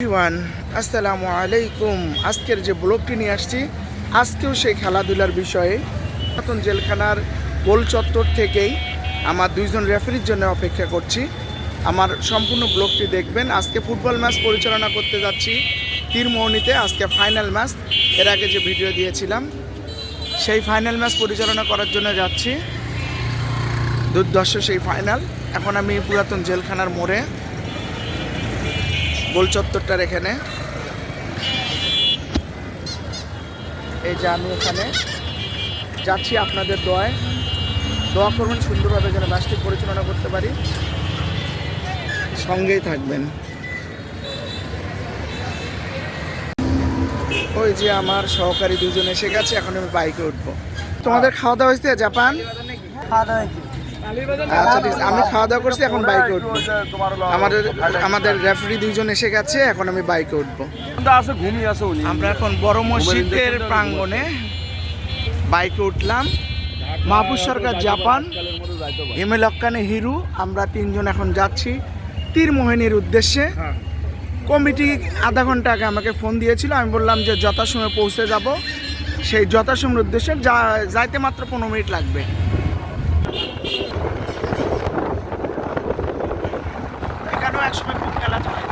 Everyone, আসসালামু আলাইকুম। আজকের যে ব্লগটি নিয়ে আসছি, আজকেও সেই খেলাধুলার বিষয়ে নতুন জেলখানার গোল চত্বর থেকেই আমার দুইজন রেফারির জন্য অপেক্ষা করছি। আমার সম্পূর্ণ ব্লগটি দেখবেন। আজকে ফুটবল ম্যাচ পরিচালনা করতে যাচ্ছি তীরমোহনীতে আজকে ফাইনাল ম্যাচ। এর আগে যে ভিডিও দিয়েছিলাম, সেই ফাইনাল ম্যাচ পরিচালনা করার জন্য যাচ্ছি। দুর্দর্শ সেই ফাইনাল। এখন আমি পুরাতন জেলখানার মোড়ে গোল চত্বরটার এখানে। এই যে আমি এখানে যাচ্ছি আপনাদের দোয়ায়। দোয়া করবেন সুন্দরভাবে যেন ম্যাচটি পরিচালনা করতে পারি। সঙ্গেই থাকবেন। ওই যে আমার সহকারী দুজন এসে গেছে, এখন আমি বাইকে উঠবো। তোমাদের খাওয়া দাওয়া হয়েছে, জাপান? আচ্ছা ঠিক আছে আমি খাওয়া দাওয়া করছি এখন বাইকে উঠবো। আমাদের আমাদের রেফারি দুইজন এসে গেছে এখন আমি বাইকে উঠবো। আমরা এখন বড় মসজিদের প্রাঙ্গণে বাইকে উঠলাম। মাহবুব সরকার জাপান এম এ লক্কানে হিরু আমরা তিনজন এখন যাচ্ছি তীরমোহিনীর উদ্দেশ্যে। কমিটি আধা ঘণ্টা আগে আমাকে ফোন দিয়েছিল আমি বললাম যে যথাসময়ে পৌঁছে যাব। সেই যথাসময়ের উদ্দেশ্যে যা যাইতে মাত্র পনেরো মিনিট লাগবে। এখানেও একসময় খুব খেলা চলে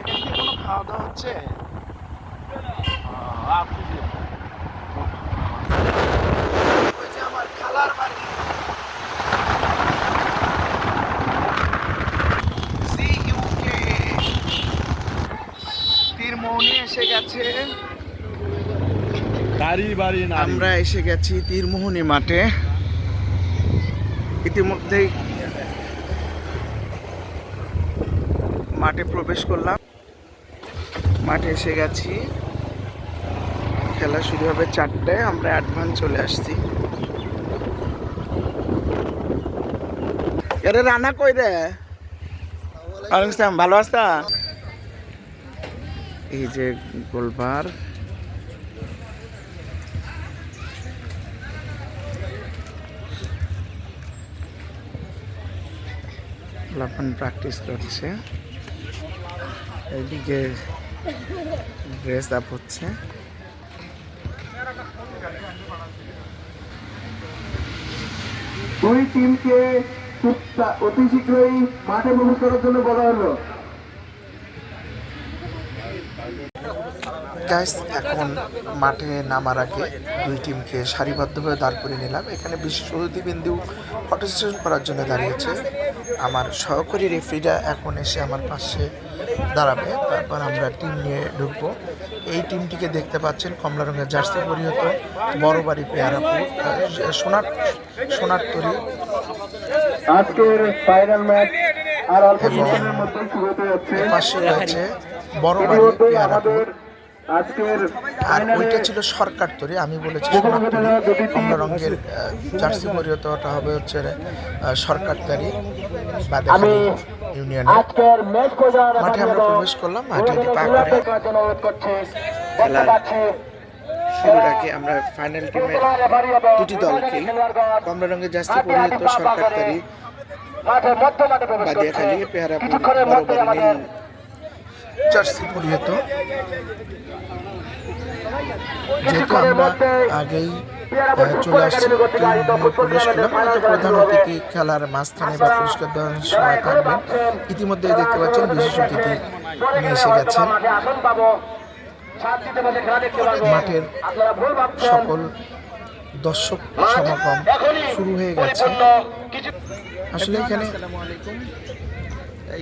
এখানে কি কোনো খাওয়া দাওয়া হচ্ছে ওই যে আমার খালার বাড়ি CUK তীরমৌনি এসে গেছে। আমরা এসে গেছি তীরমোহনী মাঠে। ইতিমধ্যেই মাঠে প্রবেশ করলাম। মাঠে এসে গেছি। খেলা শুরু হবে চারটায় আমরা অ্যাডভান্স চলে আসছি। আরে রানা কই রে? ভালো আছা? এই যে গোলবার। লাফান প্র্যাকটিস করছে। এইদিকে ড্রেস আপ হচ্ছে। দুই টিমকে অতি শীঘ্রই মাঠে প্রবেশ করার জন্য বলা হলো। গাইস এখন মাঠে নামার আগে দুই টিমকে সারিবদ্ধভাবে দাঁড় করে নিলাম। এখানে বিশেষ অতিথিবিন্দু ফটো সেশন করার জন্য দাঁড়িয়েছে। আমার সহকারী রেফারিরা এখন এসে আমার পাশে দাঁড়াবে। তারপর আমরা টিম নিয়ে ঢুকবো। এই টিমটিকে দেখতে পাচ্ছেন কমলা রঙের জার্সি পরিহত বড় বাড়ি পেয়ারাপুর। সোনার সোনার তরি। আজকের ফাইনাল ম্যাচ আর অল্প এবং মধ্যে শুরু হতে যাচ্ছে। পাশে রয়েছে বড় বাড়ি পেয়ারাপুর। আর ওইটা ছিল সরকার তরি আমি বলেছি যেকোনো সোনার তরি। ঘটনা যদি কমলা রঙের জার্সি পরিহতটা হবে হচ্ছে সরকার তরি। আমি ইউনিয়নে আজকের ম্যাচ পর্যায়ে মাঠে আমরা প্রবেশ করলাম মাঠে পা করে জন্য খেলা শুরুর আগে আমরা ফাইনাল টিমের দুটি দলকে কমলা রঙের জার্সি পরিহিত সরকার তরি। বাদিয়াখালী কিছুক্ষণের বড় মধ্যে বাড়ি আমাদের নীল জার্সি পরিহিত যেহেতু আমরা আগেই চলে আসছি হয়তো প্রধান অতিথি খেলার মাঝখানে বা পুরস্কার দেওয়ার সময় থাকবেন ইতিমধ্যে দেখতে পাচ্ছেন বিশেষ অতিথি এসে গেছেন। মাঠের সকল দর্শক সমাগম শুরু হয়ে গেছে। আসলে এখানে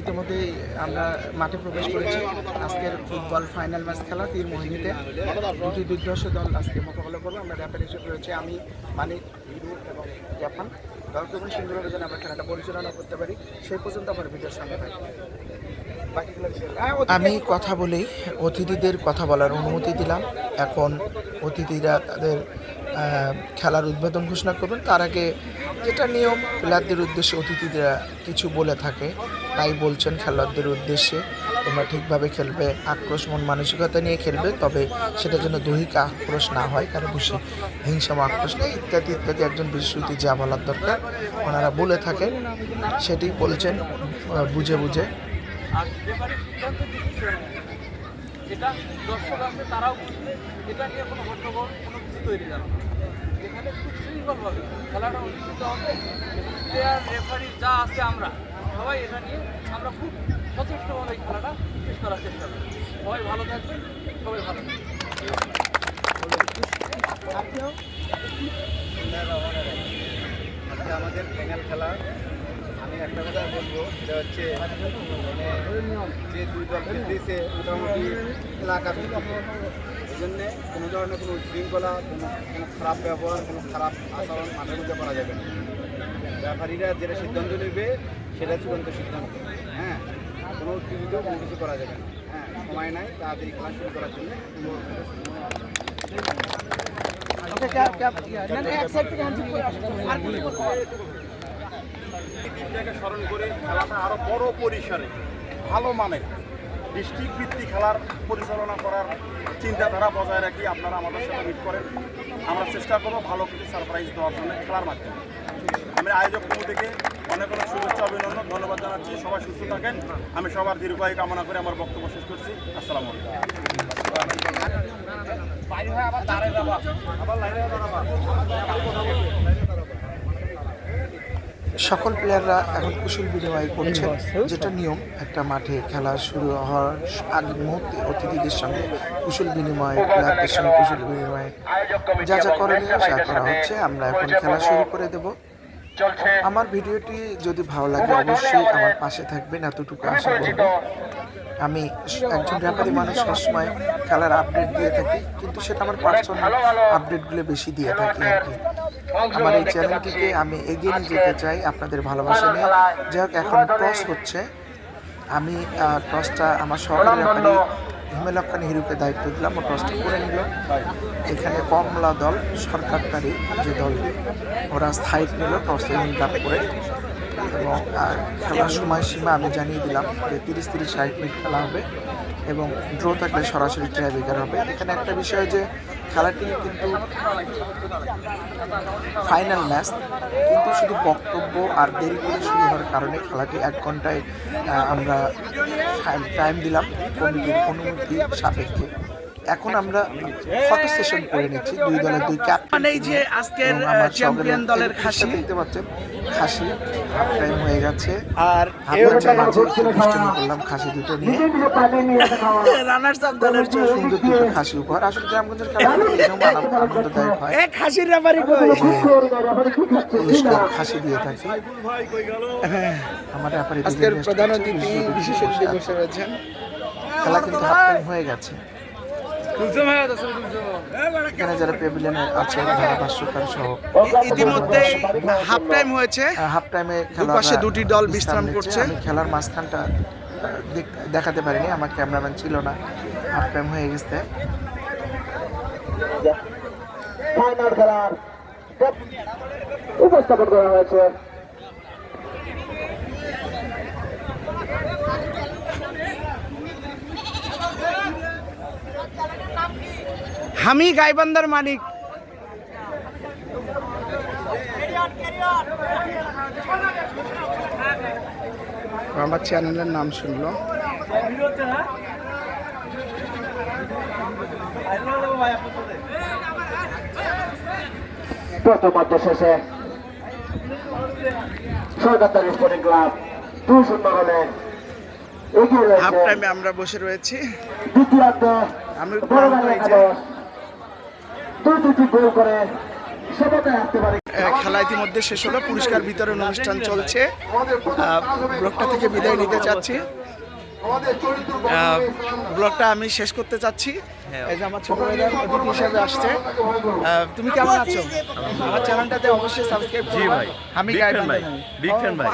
ইতিমধ্যে আমরা মাঠে প্রবেশ করেছি। আজকের ফুটবল ফাইনাল ম্যাচ খেলা তীর মোহিনীতে। দুটি দুর্দর্শ দল আজকে মোকাবেলা করব। আমরা র্যাপের হিসেবে রয়েছে আমি, মানিক, হিরু এবং জাপান। দোয়া করবেন সুন্দরভাবে যেন আমরা খেলাটা পরিচালনা করতে পারি। সেই পর্যন্ত আমার ভিডিওর সামনে থাকবে। আমি কথা বলেই অতিথিদের কথা বলার অনুমতি দিলাম। এখন অতিথিরা তাদের খেলার উদ্বোধন ঘোষণা করবেন। তার আগে যেটা নিয়ম প্লেয়ারদের উদ্দেশ্যে অতিথিরা কিছু বলে থাকে, তাই বলছেন খেলোয়াড়দের উদ্দেশ্যে। তোমরা ঠিকভাবে খেলবে, আক্রোশ মন মানসিকতা নিয়ে খেলবে, তবে সেটা যেন দৈহিক আক্রোশ না হয়, কারও বেশি হিংসা আক্রোশ নেই, ইত্যাদি ইত্যাদি একজন বিশ্বতি যা বলার দরকার। ওনারা বলে থাকেন, সেটি বলছেন বুঝে বুঝে। দর্শক আছে, তারাও বুঝবে। এটা নিয়ে কোনো কোনো তৈরি না এখানে খুব শৃঙ্খলভাবে খেলাটা অনুষ্ঠিত হবে। প্লেয়ার রেফারি যা আছে আমরা। সবাই এটা নিয়ে আমরা খুব সচেষ্টভাবে খেলাটা শেষ করার চেষ্টা করি সবাই ভালো থাকবেন। সবাই ভালো থাকবেন। আমাদের ফাইনাল খেলা। আমি একটা কথা বলব, সেটা হচ্ছে মানে যে দুই দল খেলতেছে, মোটামুটি এলাকা এই জন্যে কোনো ধরনের কোনো শৃঙ্খলা কোনো কোনো খারাপ ব্যবহার, কোনো খারাপ আচরণ মাঠের মধ্যে করা যাবে না। ব্যাপারীরা যেটা সিদ্ধান্ত নেবে, সেটা চূড়ান্ত সিদ্ধান্ত। হ্যাঁ কোনো উত্তেজিত কোনো কিছু করা যাবে না। হ্যাঁ সময় নাই, তাড়াতাড়ি খেলা শুরু করার জন্য দিনটাকে স্মরণ করে খেলাটা আরও বড় পরিসরে, ভালো মানের ডিস্ট্রিক্ট ভিত্তিক খেলার পরিচালনা করার চিন্তাধারা বজায় রাখি আপনারা আমাদের সাথে মিট করেন। আমরা চেষ্টা করব ভালো কিছু সারপ্রাইজ দেওয়ার জন্য খেলার মাধ্যমে। আমি আয়োজক কমিটিকে অনেক অনেক শুভেচ্ছা, অভিনন্দন, ধন্যবাদ জানাচ্ছি। সবাই সুস্থ থাকেন। আমি সবার দীর্ঘায়ু কামনা করে আমার বক্তব্য শেষ করছি। আসসালামু আলাইকুম। সকল প্লেয়াররা এখন কুশল বিনিময় করছে যেটা নিয়ম। একটা মাঠে খেলা শুরু হওয়ার আগ মুহূর্তে অতিথিদের সঙ্গে কুশল বিনিময় প্লেয়ারদের সঙ্গে কুশল বিনিময়। যা যা করণীয় যা করা হচ্ছে। আমরা এখন খেলা শুরু করে দেব। আমার ভিডিওটি যদি ভালো লাগে অবশ্যই আমার পাশে থাকবেন এতটুকু আশা করব। আমি একজন ব্যাপারী মানুষ সবসময় খেলার আপডেট দিয়ে থাকি কিন্তু সেটা আমার পার্সোনাল আপডেটগুলো বেশি দিয়ে থাকি আর কি। আমার এই চ্যানেলটিকে আমি এগিয়ে নিয়ে যেতে চাই আপনাদের ভালোবাসা নিয়ে। যাই হোক এখন টস হচ্ছে। আমি টসটা আমার ব্যাপারী হিমেলক্ষণ হিরুকে দায়িত্ব দিলাম, ও টসটা করে নিল। এখানে কমলা দল সরকারকারী যে দলটি ওরা স্থায়ী নিল টসে উইন করে। এবং খেলার সময়সীমা আমি জানিয়ে দিলাম যে তিরিশ তিরিশ ষাট মিনিট খেলা হবে এবং ড্র থাকলে সরাসরি ট্রাইবেকার হবে। এখানে একটা বিষয় যে খেলাটি কিন্তু ফাইনাল ম্যাচ কিন্তু শুধু বক্তব্য আর দেরি করে শুরু হওয়ার কারণে খেলাটি এক ঘন্টায় আমরা টাইম দিলাম। কমিটির অনুমতি সাপেক্ষে। এখন আমরা ফটো সেশন করে নিচ্ছি। দুই দলের দুই ক্যাপ্টেন মানে এই যে আজকের চ্যাম্পিয়ন দলের খাসি। দেখতে পাচ্ছেন খাসি হাফ টাইম হয়ে গেছে। আর করলাম খাসি দুটো নিয়ে। রানার্স আপ দলের সুন্দর দুটো খাসি উপহার। আসলে গ্রামগঞ্জের খেলা এরকম আনন্দদায়ক হয়। এ খাসির পুরস্কার খাসি দিয়ে থাকি। আমার ব্যাপারে আজকের প্রধান অতিথি বিশেষ অতিথি বসে রয়েছেন। খেলা কিন্তু হাফ টাইম হয়ে গেছে। এখানে যারা পেভিলিয়নে আছে যারা ভাষ্যকার সহ। ইতিমধ্যে হাফ টাইম হয়েছে। হাফ টাইমে খেলা দুপাশে দুটি দল বিশ্রাম করছে। খেলার মাঝখানটা দেখ- দেখাতে পারিনি আমার ক্যামেরাম্যান ছিল না। হাফ টাইম হয়ে গেছে। ফাইনাল খেলার উপস্থাপন করা হয়েছে। হামি গাইবান্দার মালিক। আমার চ্যানেলের নাম শুনলো। প্রথম মধ্য শেষে সরকার স্পোর্টিং ক্লাব দুই শূন্য হলে হাফ টাইমে আমরা বসে রয়েছি। দ্বিতীয়ার্ধে আমি বড় ক্লান্ত ভাই হয়েছে একাদশ খেলা ইতিমধ্যে শেষ হলো পুরস্কার বিতরণ অনুষ্ঠান চলছে। ব্লকটা থেকে বিদায় নিতে চাচ্ছি। ব্লগটা আমি শেষ করতে চাচ্ছি। হ্যাঁ। এই যে আমার ছোট ভাইরা অতিথি হিসেবে আসছে। তুমি কেমন আছো? আমার চ্যানেলটাতে অবশ্যই সাবস্ক্রাইব জি ভাই আমি fan ভাই, big fan ভাই।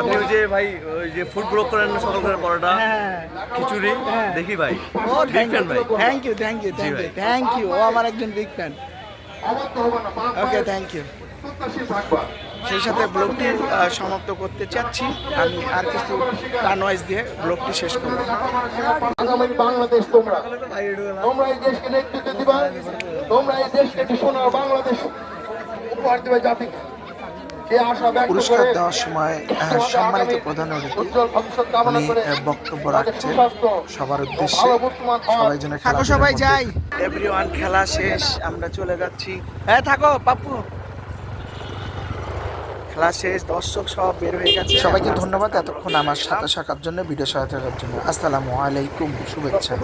আপনি ওই যে ভাই ওই যে ফুড ব্লগ করেন সকালের পরোটা হ্যাঁ খিচুড়ি দেখি ভাই ও বিগ ফ্যান ভাই। Thank you thank you thank ভাই। ইউ থ্যাংক ইউ ও আমার একজন বিগ ফ্যান অবাধ্য হবে না ওকে থ্যাংক ইউ সেই সাথে ব্লগটি সমাপ্ত করতে চাচ্ছি। আমি আর কিছু গান ওয়াইজ দিয়ে ব্লগটি শেষ করব। আগামী বাংলাদেশ তোমরা। তোমরা এই দেশকে নেতৃত্ব দিবা। তোমরা এই দেশকে একটি সোনার বাংলাদেশ উপহার দেবে জাতিকে। সে আশা ব্যক্ত পুরস্কার দেওয়ার সময় সম্মানিত প্রধান অতিথি বক্তব্য রাখছেন। সবার উদ্দেশ্যে সবাই যেন সবাই যাই। এভরিওয়ান খেলা শেষ আমরা চলে যাচ্ছি। হ্যাঁ থাকো পাপ্পু। খেলা শেষ, দর্শক সব বের হয়ে গেছে। সবাইকে ধন্যবাদ এতক্ষণ আমার সাথে থাকার জন্য, ভিডিও সহায়তা করার জন্য। আসসালামু আলাইকুম, শুভেচ্ছা।